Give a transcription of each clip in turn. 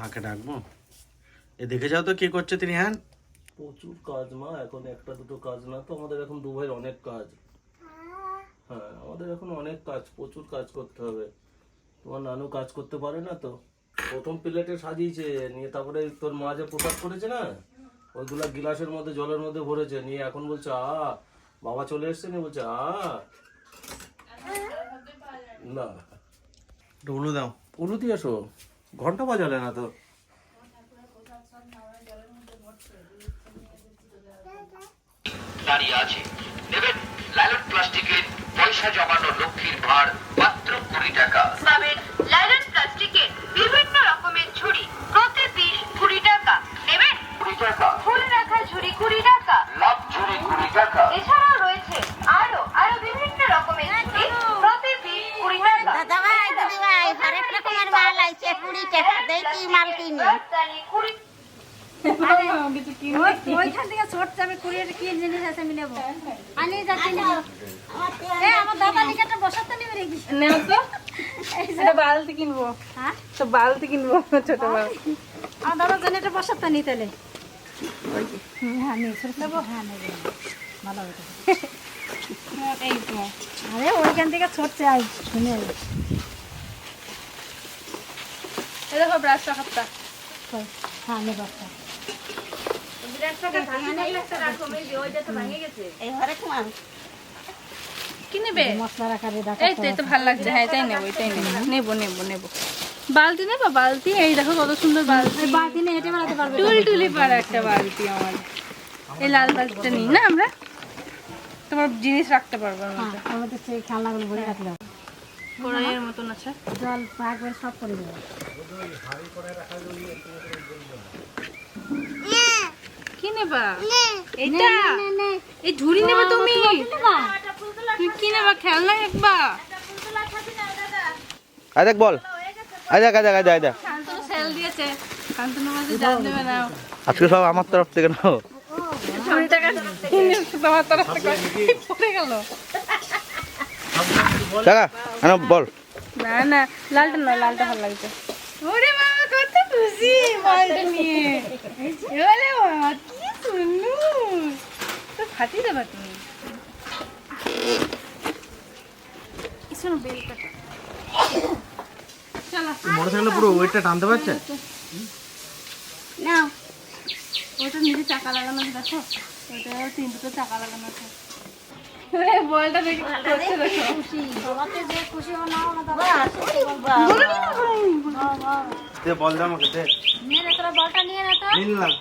মাকে ডাকবো? এ দেখে যাও তো কি করছে তিনি হ্যাঁ? প্রচুর কাজ মা এখন একটা দুটো কাজ না তো আমাদের এখন দু ভাইয়ের অনেক কাজ। হ্যাঁ আমাদের এখন অনেক কাজ প্রচুর কাজ করতে হবে। তোমার নানু কাজ করতে পারে না তো? প্রথম প্লেটে সাজিয়েছে নিয়ে তারপরে তোর মা যে প্রসাদ করেছে না ওইগুলা গিলাসের মধ্যে জলের মধ্যে ভরেছে নিয়ে এখন বলছে আ বাবা চলে এসছে নিয়ে বলছে আ। না। একটু উলু দাও। উলু দিয়ে আসো ঘণ্টা বাজালে না তো? দাঁড়িয়ে আছে। নেবেন লাইলন প্লাস্টিকের পয়সা জমানো লক্ষ্মীর ভাড় মাত্র কুড়ি টাকা। পাবেন লাইলন প্লাস্টিকের বিভিন্ন রকমের ঝুড়ি প্রতি পিস কুড়ি টাকা। নেবেন? কুড়ি টাকা। ফুল রাখা ঝুড়ি কুড়ি টাকা। ওইখান থেকে ছোট যাবে কুড়ির কি জিনিস আছে আমি নেব? আনি যাচ্ছি এ আমার দাদা নিকেটে বসাতে নেবে রেখি নেও তো। এটা বালতি কিনবো। হ্যাঁ? তো বালতি কিনবো ছোট বালতি আমার দাদা জেনেটে বসাতে নি তাহলে। হ্যাঁ ছোট নেব হ্যাঁ নেব। ভালো হবে। আরে ওইখান থেকে চাই শুনে দেখো ব্রাশ রাখাটা হ্যাঁ নেব কি নেবে? মশলা রাখার এই তো এই তো ভালো লাগছে। হ্যাঁ এটাই নেব এটাই নেব। নেব নেব নেব। বালতি নেব? বালতি? এই দেখো কত সুন্দর বালতি। বালতি নিয়ে হেঁটে বেড়াতে পারবে টুল টুলি পাড়া একটা বালতি আমার। এই লাল বালতিটা নিই না আমরা? তোমার জিনিস রাখতে পারব হ্যাঁ সেই খেলনাগুলো ভরে রাখলে হবে। কড়াইয়ের মতন আছে? জল একবার সব করে দেবো। কি নেবা? এইটা? এই ঝুড়ি নেবে তুমি। তুমি কি নেবা? খেলনা একবা আয় দেখ বল। আয় দেখ আয় দেখ আয় দেখ আয় দেখ। শান্তনু সেল দিয়েছে। শান্তনু মাঝে জান দেবে না। আজকে সব আমার তরফ থেকে নাও। তোমার তরফ থেকে। পড়ে গেল। টাকা বল। না না লালটা নয় লালটা ভালো লাগছে। ওরে বাবা কত খুশি মালটা নিয়ে বাবা কি সুন্দর তো ফাটি দেবা তুমি শোনো বেলটা চলো মোটরসাইকেল পুরো ওয়েটটা টানতে পারছে নাও ওটা নিজে চাকা লাগানো আছে দেখো ওটা তিন দুটো চাকা লাগানো আছে বলটা দেখি করছে দেখো খুশি বাবাকে যে খুশি হো নাও না দাদা দে বল দে আমাকে দে। নিয়ে নে তোরা বলটা নিয়ে নে তো। নিলাম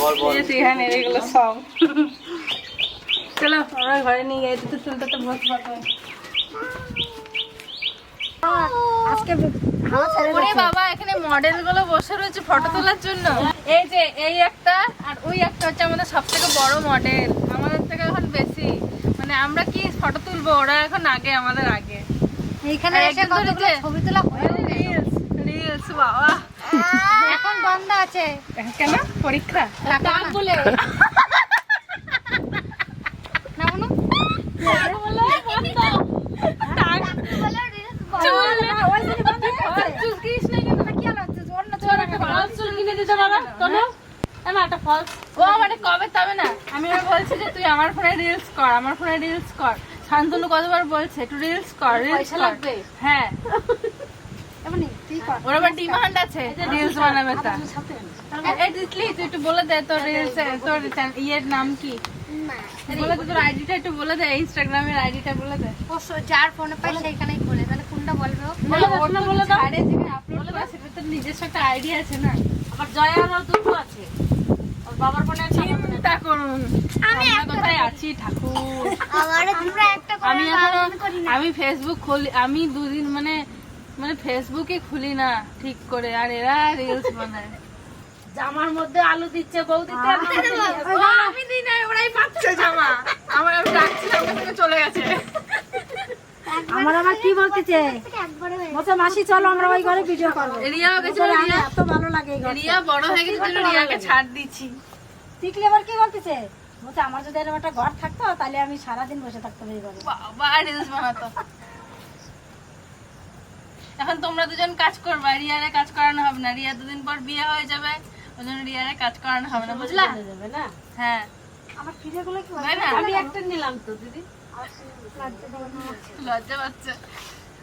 বল বল। এখানে এগুলো সব চলো আমরা ঘরে নিয়ে যাই দুটো চুলটা তো আজকে ওরে বাবা এখানে মডেলগুলো বসে রয়েছে ফটো তোলার জন্য। এই যে এই একটা আর ওই একটা হচ্ছে আমাদের সব থেকে বড় মডেল আমাদের থেকে এখন বেশি মানে আমরা কি ফটো তুলবো? ওরা এখন আগে আমাদের আগে। এইখানে এসে কতগুলো ছবি তোলা হয়ে রিলস রিলস বাবা। এখন বন্ধ আছে। কেন? পরীক্ষা? টাকা বলে। না মনু চল ওই জন্য বন্ধ চুল। না কেন? কি হলো? অন্য চুল। ফলস চুল কিনে দিতে পারো কোনো এমন একটা ফলস ও মানে কবে তবে না? আমি ওর বলছি যে তুই আমার ফোনে রিলস কর আমার ফোনে রিলস কর। শান্তনু কতবার বলছে একটু রিলস কর রিলস লাগবে? হ্যাঁ। এমনি, তুই কর। ওর আবার ডিমান্ড আছে রিলস বানাবে তা। এই দিতলি তুই একটু বলে দে তোর রিলস তোর চ্যান- ইয়ের নাম কি? বলে দে তোর আইডিটা একটু বলে দে ইনস্টাগ্রামের আইডিটা বলে দে। ও যার ফোনে পাই সেইখানেই খোলে তাহলে কোনটা বলবে? বলে বলে দাও। আরে যেখানে আপলোড করা। সেটা তোর নিজস্ব একটা আইডিয়া আছে না? আবার জয়ারও দুটো আছে। বাবার ফোনে আছে? আমার ফোনে চিন্তা করুন। আমি কোথায় আছি ঠাকুর? আমার দুটো একটা করে আমি আমি ফেসবুক খুলি আমি দুদিন মানে মানে ফেসবুকে খুলি না ঠিক করে আর এরা রিলস বানায়। জামার মধ্যে আলু দিচ্ছে বউ দিতে ও, আমি দিই নাই ওরাই পাচ্ছে। জামা। আমার আমি ডাকছিলাম ওখান থেকে চলে গেছে। আমার আবার কি বলতেছে বলছে মাসি চলো আমরা ওই ঘরে ভিডিও করব। রিয়া এত ভালো লাগে রিয়া বড় হয়ে গেছে রিয়াকে ছাড় দিচ্ছি। টিকলি আবার কি বলতেছে বলছে আমার যদি এরকম একটা ঘর থাকতো তাহলে আমি সারাদিন বসে থাকতাম এই ঘরে বাবা রিলস বানাতো। এখন তোমরা দুজন কাজ করবা রিয়ারে কাজ করানো হবে না। রিয়া দুদিন পর বিয়ে হয়ে যাবে ওই জন্য রিয়ারে কাজ করানো হবে না বুঝলা? যাবে না? হ্যাঁ। আমার ফিরেগুলো কি তাই না? আমি একটা নিলাম তো দিদি। লজ্জা পাচ্ছে।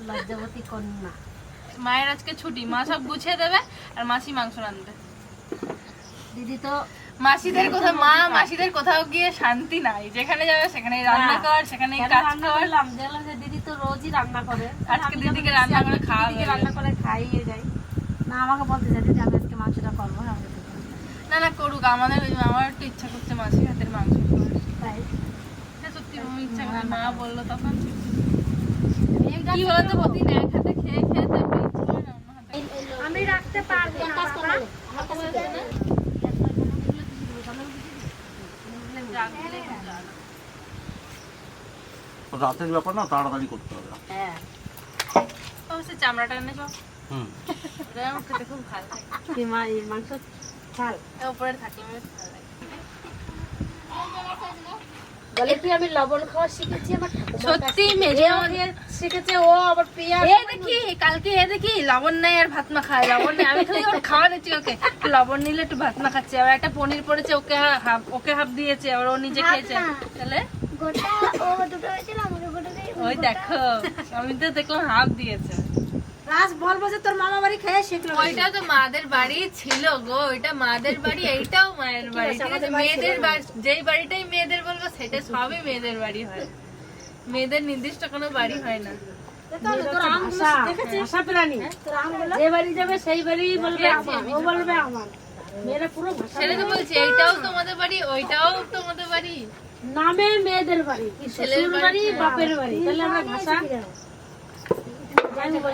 লজ্জাবতী কন্যা। মায়ের আজকে ছুটি মা সব গুছিয়ে দেবে আর মাসি মাংস রাঁধবে। দিদি তো মাসিদের কোথাও মা মাসিদের কোথাও গিয়ে শান্তি নাই। যেখানে যাবে সেখানে রান্না কর সেখানে কাজ কর। যে দিদি তো রোজই রান্না করে। আজকে দিদিকে রান্না করে দিদিকে রান্না করে খাইয়ে যাই। না আমাকে বলতে চাই দিদি আমি আজকে মাংসটা করব আমি না না করুক। আমাদের আমার একটু ইচ্ছা করছে মাসির হাতের মাংস। তাই? হ্যাঁ, সত্যি ইচ্ছা করে। মা বলল তখন। কি বলতো প্রতিদিন এক হাতে খেয়ে খেয়ে তারপরে না আমি রাখতে পারব না বাবা। রাগ দিলেই খুব জ্বালা। রাতের ব্যাপার না তাড়াতাড়ি করতে হবে। হ্যাঁ। ওসে চামড়াটা এনে হুম। খেতে খুব ভালো লাগে। কি মা এই মাংস ছাল এ উপরে থাকলে আমার ভালো লাগে বলে আমি লবণ খাওয়া শিখেছি আমার সত্যি মেজে শিখেছে ও আবার এ দেখি কালকে এ দেখি লবণ নাই আর ভাত মা খায় লবণ নেই। আমি খালি ওর খাওয়া দিচ্ছি ওকে। লবণ নিলে একটু ভাত মা খাচ্ছে আবার একটা পনির পড়েছে ওকে হাফ ওকে হাফ দিয়েছে আর ও নিজে খেয়েছে। তাহলে? ওই দেখো আমি তো দেখলাম হাফ দিয়েছে। রাজ বলব যে তোর মামা বাড়ি খেয়ে শিখলো ওইটা তো মাদের বাড়ি ছিল গো ওইটা মাদের বাড়ি এইটাও মায়ের বাড়ি ঠিক আছে? মেয়েদের যেই বাড়িটাই মেয়েদের বলব সেটা সবই মেয়েদের বাড়ি হয়। মেয়েদের নির্দিষ্ট কোনো বাড়ি হয় না। তোর আমগুলো দেখেছিস? আশা প্রাণী। তোর আমগুলো যে বাড়ি যাবে সেই বাড়ি বলবে আমার ও বলবে আমার। মেয়েরা পুরো সেটা তো বলছি এইটাও তোমাদের বাড়ি ওইটাও তোমাদের বাড়ি। নামে মেয়েদের বাড়ি ছেলের বাড়ি বাপের বাড়ি তাহলে আমরা ভাষা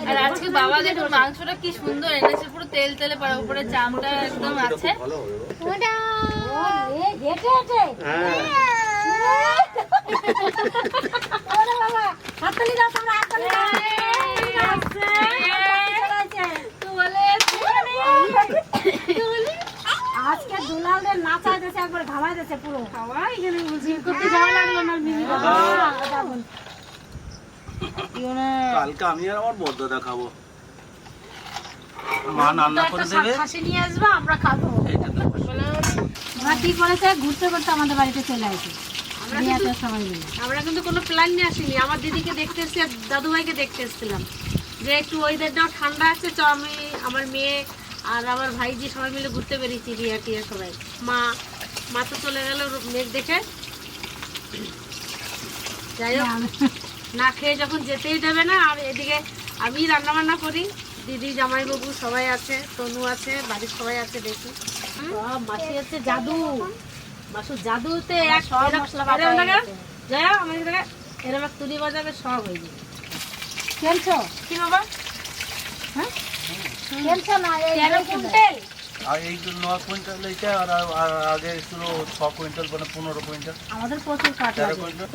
আর আজকে বাবা দেখুন মাংসটা কি সুন্দর এনেছে পুরো তেল তেলে পড়া উপরে চামটা একদম আছে। তোমরা, হাততালি দাও। আজকে দুলালদের নাচাই দিয়েছে একবার ঘামাই দিয়েছে পুরো। গেলে বুঝি করতে যাওয়া লাগল না মিমি কালকে আমি আর আমার বদ্ধ দেখাবো। মা রান্না করে দেবে। খাসি নিয়ে আসব আমরা খাব। ওরা কি করেছে ঘুরতে ঘুরতে আমাদের বাড়িতে চলে আসে। আমরা কিন্তু কোনো প্ল্যান নিয়ে আসিনি। আমার দিদিকে দেখতে এসেছি আর দাদুভাইকে দেখতে এসেছিলাম। যে একটু ওয়েদারটাও ঠান্ডা আছে তো আমি আমার মেয়ে আর আমার ভাইজি সবাই মিলে ঘুরতে বেরিয়েছি রিয়া টিয়া সবাই। মা মা তো চলে গেল মেঘ দেখে। যাই হোক। না খেয়ে যখন যেতেই দেবে না আর এদিকে আমি রান্না বান্না করি। দিদি জামাইবাবু সবাই আছে তনু আছে বাড়ির সবাই আছে দেখি। মাসি হচ্ছে জাদু। মাসু জাদুতে এক সব এরম- মশলা বাটা এরম হয়ে। জয়া আমাদের দেখা এরকম এক তুলি বাজাবে সব হয়ে যাবে। খেলছো? কি বাবা? খেলছো না? এই তেরো কুইন্টাল আর এই যে নয় কুইন্টাল এইটা আর আর আগে ছিল ছ কুইন্টাল মানে পনেরো কুইন্টাল। আমাদের প্রচুর কাঠ তেরো লাগে। কুইন্টাল।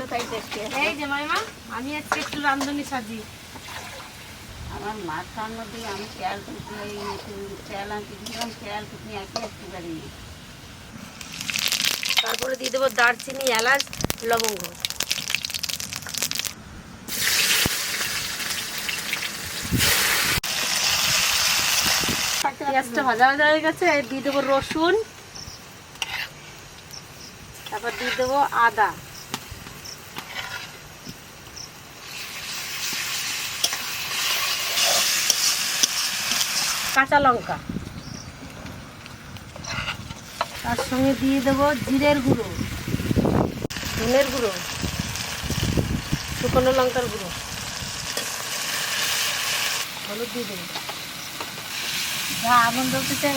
এই যে মাইমা আমি আজকে একটু রান্ধনি সাজি। আমার মাছ রান্না দিয়ে আমি আনতে দিলাম একটু তারপরে দিয়ে দেবো দারচিনি এলাচ লবঙ্গ। পেঁয়াজটা ভাজা ভাজা হয়ে গেছে দিয়ে দেবো রসুন, তারপর দিয়ে দেবো আদা। কাঁচা লঙ্কা। তার সঙ্গে দিয়ে দেবো জিরের গুঁড়ো, ধনের গুঁড়ো, শুকনো লঙ্কার গুঁড়ো। হলুদ দিয়ে দেবো। আগুন জ্বলতেছে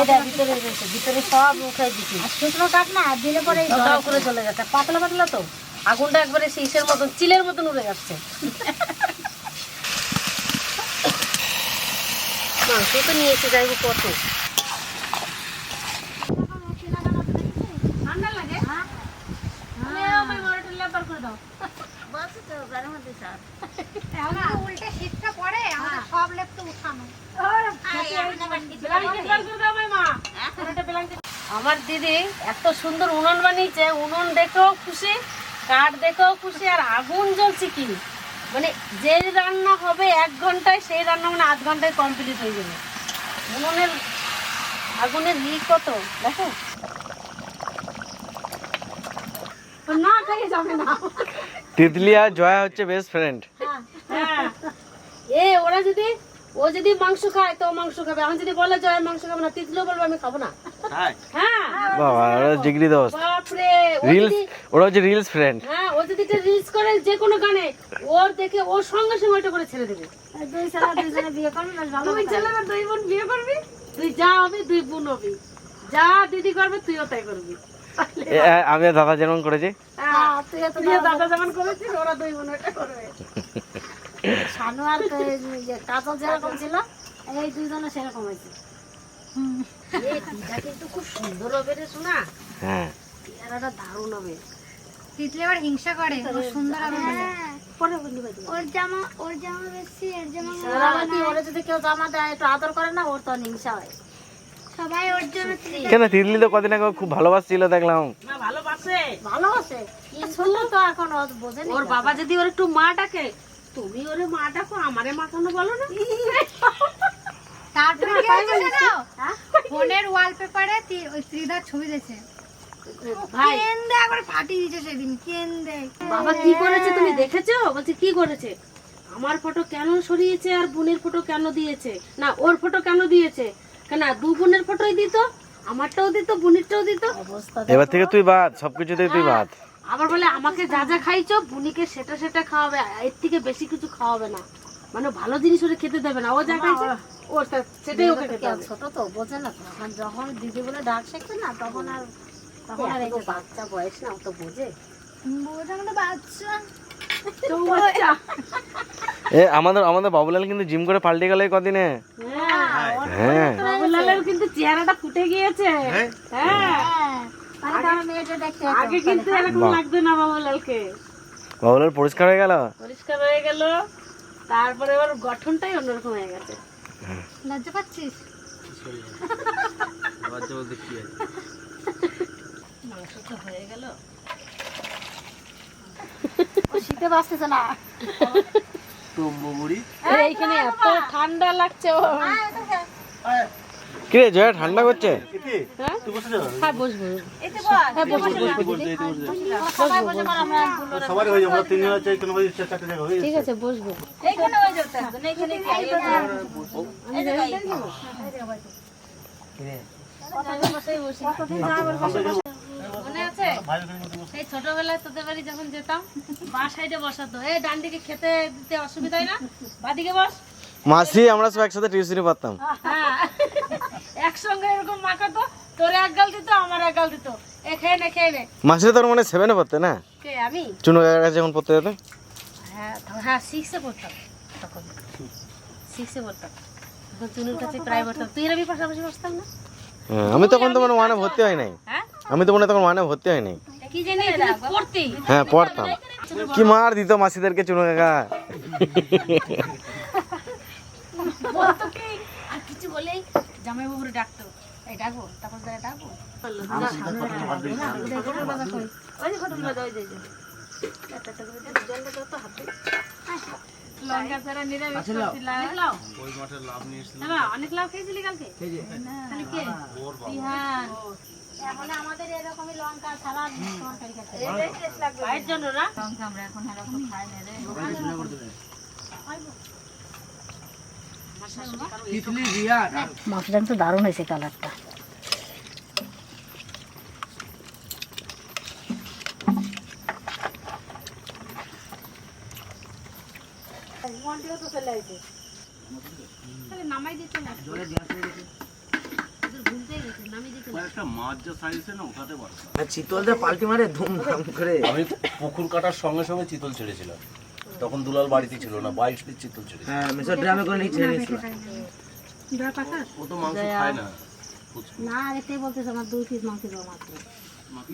এটা ভিতরে রয়েছে ভিতরে সব মুখে দিচ্ছি শুকনো কাঠ না দিলে পরে করে চলে যাচ্ছে পাতলা পাতলা তো। আগুনটা একবারে শীষের মতন চিলের মতন উড়ে যাচ্ছে। মাংস তো নিয়েছে যাইব কত ঠান্ডা লাগে? সব লেপ তো উঠানো বেলাঙ্কি আমার দিদি এত সুন্দর উনুন বানিয়েছে। উনুন দেখেও খুশি কাঠ দেখেও খুশি আর আগুন জ্বলছে কি? মানে যে রান্না হবে এক ঘন্টায় সেই রান্না মানে আধ ঘন্টায় কমপ্লিট হয়ে যাবে। উনুনের আগুনের হি কত? দেখো। না যাবে না। তিতলি আর জয়া হচ্ছে বেস্ট ফ্রেন্ড হ্যাঁ। এ ওরা যদি ও যদি মাংস খায় তো মাংস খাবে। আমি যদি বলে জয় মাংস খাব না তিতলিও বলব আমি খাব না। হ্যাঁ। বাবা ওরা জিগরি দোস্ত। বাপরে রিলস ওরা হচ্ছে রিলস ফ্রেন্ড। হ্যাঁ ও যদি রিলস করে যে কোনো গানে ওর দেখে ওর সঙ্গে সঙ্গে ওইটা করে ছেড়ে দেবে। দুই ছেলে দুইজনে বিয়ে করবে বেশ তুই ছেলে না দুই বোন বিয়ে করবি? তুই যা হবি দুই বোন হবি। যা দিদি করবে তুইও তাই করবি। আমি দাদা যেমন করেছি। হ্যাঁ, তুই দাদা যেমন করেছিস ওরা দুই বোন করবে। শানু আর কাজল যেরকম ছিল এই দুইজনে সেরকম হয়েছে। কিন্তু খুব সুন্দর হবে রে শোনা হ্যাঁ। চেহারাটা দারুণ হবে। তিতলি আবার হিংসা করে ও সুন্দর হবে পরে ওর জামা ওর জামা বেশি এর জামা ওরা যদি কেউ জামা দেয় একটু আদর করে না ওর তো হিংসা হয়। সবাই ওর জন্য কেন তিতলি তো কদিন আগে খুব ভালোবাসছিল দেখলাম। না ভালোবাসে। ভালোবাসে। শুনলো তো এখন বোঝেনি ওর বাবা যদি ওর একটু মা ডাকে তুমি ওরে মা ডাকো আমারে মা কেন বলো না। তারপরে কি হয়েছে জানো ফোনের ওয়ালপেপারে ওই ছবি দিয়েছে কেন্দে একবার ফাটিয়ে দিয়েছে সেদিন কেন্দে। বাবা কি করেছে তুমি দেখেছ? বলছে কি করেছে? আমার ফটো কেন সরিয়েছে আর বোনের ফটো কেন দিয়েছে? না ওর ফটো কেন দিয়েছে? কেন দু বোনের ফটোই দিত? আমারটাও দিত বোনেরটাও দিত? এবার থেকে তুই বাদ সবকিছুতেই তুই বাদ। আবার বলে আমাকে যা যা খাইছো বুনিকে সেটা সেটা খাওয়াবে এর থেকে বেশি কিছু খাওয়াবে না। মানে ভালো জিনিস ওরে খেতে দেবে না। ও যা খাইছে ও সেটাই ওকে খেতে হবে। ছোট তো বোঝে না তো। এখন যখন দিদি বলে ডাক শেখে না তখন আর তখন আর এই বাচ্চা বয়স না ও তো বোঝে। বোঝে আমাদের বাচ্চা। এ আমাদের আমাদের বাবুলাল কিন্তু জিম করে পাল্টে গেল এই কদিনে। হ্যাঁ হ্যাঁ বাবুলালের কিন্তু চেহারাটা ফুটে গিয়েছে। হ্যাঁ। মানে তার মেয়েটা দেখতে আগে কিন্তু এরকম লাগতো না বাবুলালকে বাবুলাল পরিষ্কার হয়ে গেল? পরিষ্কার হয়ে গেল। তারপরে ওর গঠনটাই অন্যরকম হয়ে গেছে। লজ্জা পাচ্ছিস? বাচ্চা বলতে কি আছে? মাংস তো হয়ে গেল। শীতে বাঁচতেছে না। এইখানে এত ঠান্ডা লাগছে ও কি রে জয়া ঠান্ডা করছে? ঠিক আছে বসবো। মনে আছে? সেই ছোটবেলায় তোদের বাড়ি যখন যেতাম বা সাইডে বসাতো এই ডান দিকে খেতে দিতে অসুবিধা হয় না বাদিকে বস। মাসি আমরা সব একসাথে টিউশনি পড়তাম। হ্যাঁ একসঙ্গে এরকম মাখাতো? তোর এক গাল দিত আমার এক গাল দিত এ খেয়ে নে খেয়ে মাসিরা তোর মানে সেভেনে পড়তে না? কে আমি? চুনো কাকার কাছে যখন পড়তে যেত? হ্যাঁ তখন- হ্যাঁ সিক্সে পড়তাম তখন। সিক্সে পড়তাম। তখন চুনুর কাছে প্রায় পড়তাম তুই আর আমি পাশাপাশি বসতাম না? হ্যাঁ, আমি তখন তোমার ওয়ানে ভর্তি হয় নাই। হ্যাঁ? আমি তো মনে তখন ওয়ানে ভর্তি হয় নাই। কি জানি পড়তি হ্যাঁ পড়তাম। কি মার দিত মাসিদেরকে চুনো কাকা বলেই জামাই বাবুরে ডাকতো এই ডাকবো তারপর তারা ডাকবো। নিরামিষ অনেক লাউ? লাভ খেয়েছিলি কালকে? তাহলে এখন আমাদের এরকমই লঙ্কা ছাড়া তরকারি খেতে। ভাইয়ের জন্য না? লঙ্কা আমরা এখন এখন খাই না রে। মাছটা কিন্তু দারুণ হয়েছে কালারটা। তো চিতলটা পাল্টি মারে ধুমধাম করে। আমি পুকুর কাটার সঙ্গে সঙ্গে চিতল ছেড়েছিলাম। তখন দুলাল বাড়িতে ছিল না বাইশ পিস চিতল ছিল। হ্যাঁ ড্রামে করে নিয়ে ছেড়ে নিয়েছিলাম ও তো মাংস খায় না। না এটাই বলতেছে আমার দুই পিস মাংস দেবো? মাত্র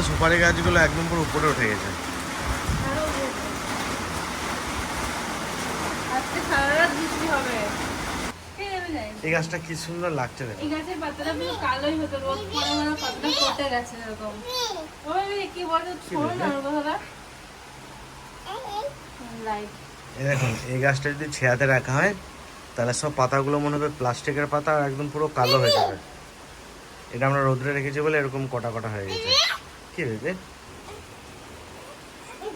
আমাদের সুপারি গাছগুলো একদম পুরো উপরে উঠে গেছে। এই গাছটা কি সুন্দর লাগছে দেখো। এই গাছের পাতাটা পুরো কালোই হতো রোদ পড়ে মানে পাতাটা ফটে গেছে এরকম। ওই কি বলতো শোনো না কথাটা লাইট এই দেখুন এই গাছটা যদি ছেয়াতে রাখা হয় তাহলে সব পাতাগুলো মনে হবে প্লাস্টিকের পাতা আর একদম পুরো কালো হয়ে যাবে। এটা আমরা রোদ্রে রেখেছি বলে এরকম কটা কটা হয়ে গেছে। কি হয়েছে ওই